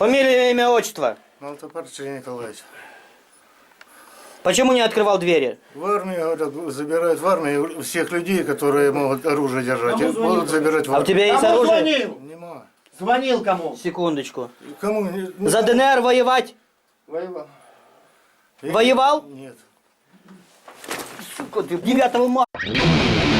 Фамилия, имя, отчество. Сергей Николаевич. Почему не открывал двери? В армии, говорят, забирают в армию всех людей, которые могут оружие держать. и будут забирать в А у армию. тебя есть Кому оружие? звонил? Нема. Звонил кому? Секундочку. Кому? не- За ДНР воевать? Воевал. Воевал? Нет. Сука, ты 9 марта.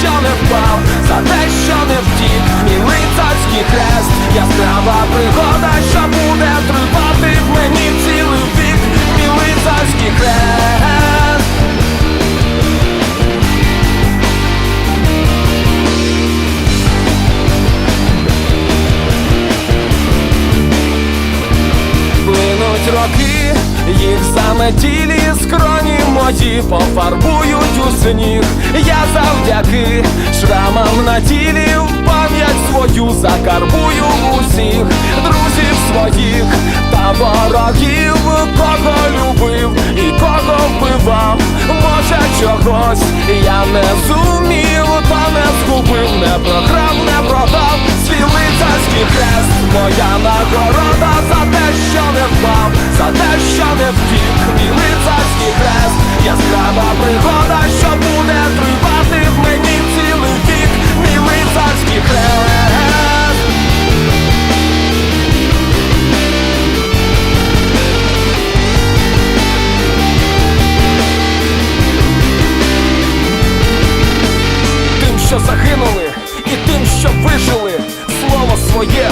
що не впав, за те, що не втік, мій лицарський хрест, яскрава пригода, що буде тривати в мені цілий вік, мій лицарський хрест. Плинуть роки, їх заметілі скроні мої пофарбують у сніг. Я завдяки шрамам на тілі в своє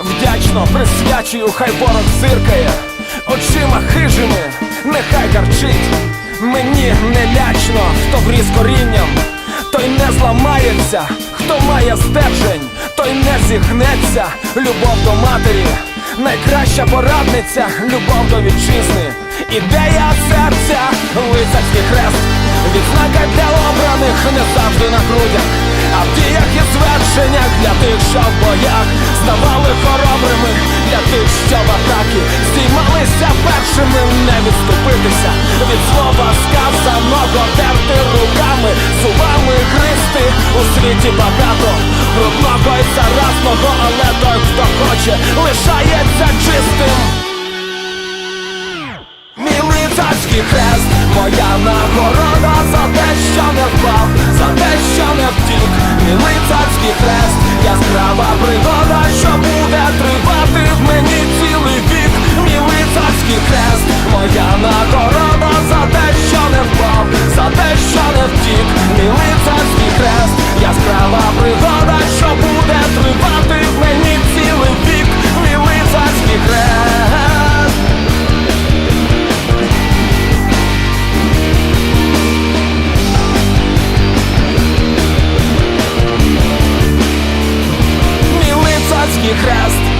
вдячно присвячую, хай ворог зиркає, очима хижими, нехай гарчить. Мені не лячно, хто вріс корінням, той не зламається, хто має стержень, той не зігнеться, любов до матері, найкраща порадниця, любов до вітчизни, ідея серця, лицарський хрест. Відзнака для обраних не завжди на грудях, в діях і звершеннях для тих, що в боях ставали хоробрими, для тих, що в атаки здіймалися першими, не відступитися від слова сказаного, терти руками, зубами гристи у світі багато брудного і заразного, але той, хто хоче, лишається чистим. Мій лицарський хрест, моя нагорода за те, що не впав, за те, що не втік, мій лицарський хрест, яскрава Хрест.